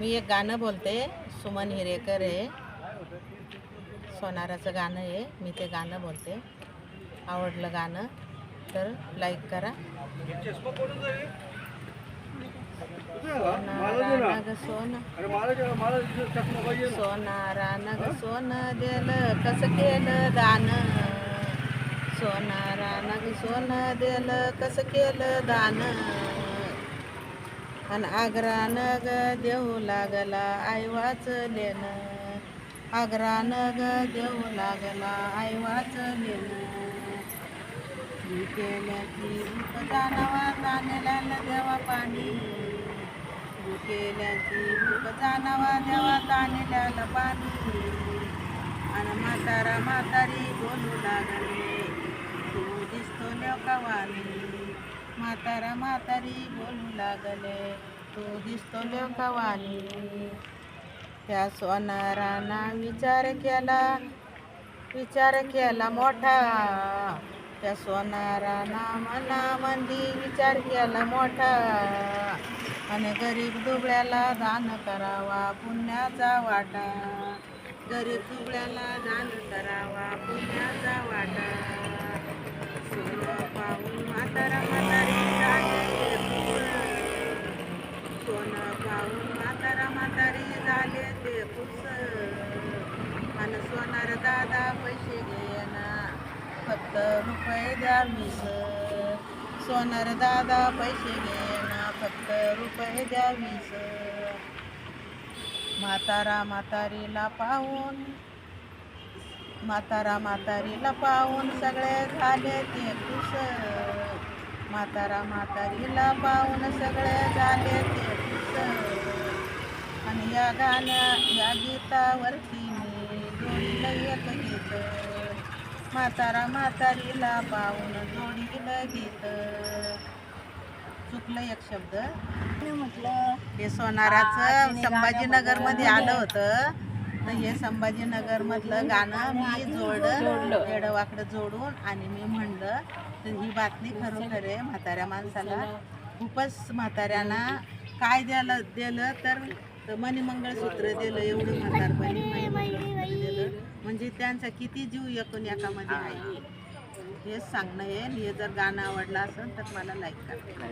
मी एक गाणं बोलते सुमन हिरेकर आहे. सोनाराचं गाणं आहे मी ते गाणं बोलते. आवडलं गाणं तर लाईक करा. सोनारा नग सोन सोनारा नग सोन देल कसं केलं दान? सोनारा नग सोन देल कसं केलं दान? आणि आग्रा नग देऊ लागला आई वाचलेन. आग्रा नग देऊ लागला आई वाचलेन. केल्याची भूक जाणावा जाणेला देवा पाणी. केल्याची भूक जाणावा देवा जाणेल्याला पाणी. आणि म्हातारा म्हातारी बोलू लागले तू दिसतो लेवकावानी म्हातारा म्हातारी बोलू लागले तू दिसतो लेवकावानी त्या सोनाराना विचार केला विचार केला मोठा. त्या सोनाराना मनामंदी विचार केला मोठा. आणि गरीब दुबळ्याला दान करावा पुण्याचा वाटा. गरीब दुबळ्याला दान करावा पुण्याचा वाटा. झाले ते खुश आणि सोनार दादा पैसे घेना फक्त रुपये द्या वीस सोनार दादा पैसे घेना फक्त रुपये द्या वीस म्हातारा म्हातारीला पाहून म्हातारा म्हातारीला पाहून सगळे झाले ते खुश म्हातारा म्हातारीला पाहून सगळे झाले ते खुश या गाण्या या गीतावरती मी जोडीलं एक गीत. म्हातारा म्हातारीला पाहून जोडीलं गीत. चुकलं एक शब्द. म्हटलं हे सोनाराचं संभाजीनगरमध्ये आलं होतं. तर हे संभाजीनगरमधलं गाणं मी जोडलं येडवाकडं जोडून आणि मी म्हणलं तर ही बातमी खरोखर आहे म्हाताऱ्या माणसाला खूपच म्हाताऱ्यांना काय द्यालं दिलं तर मणिमंगळसूत्र दिलं एवढं म्हातारपणी मणिमंगळसूत्र दिलं. म्हणजे त्यांचा किती जीव एकूण एकामध्ये आहे? हेच सांगणं आहे. हे जर गाणं आवडलं असेल तर मला लाईक करा.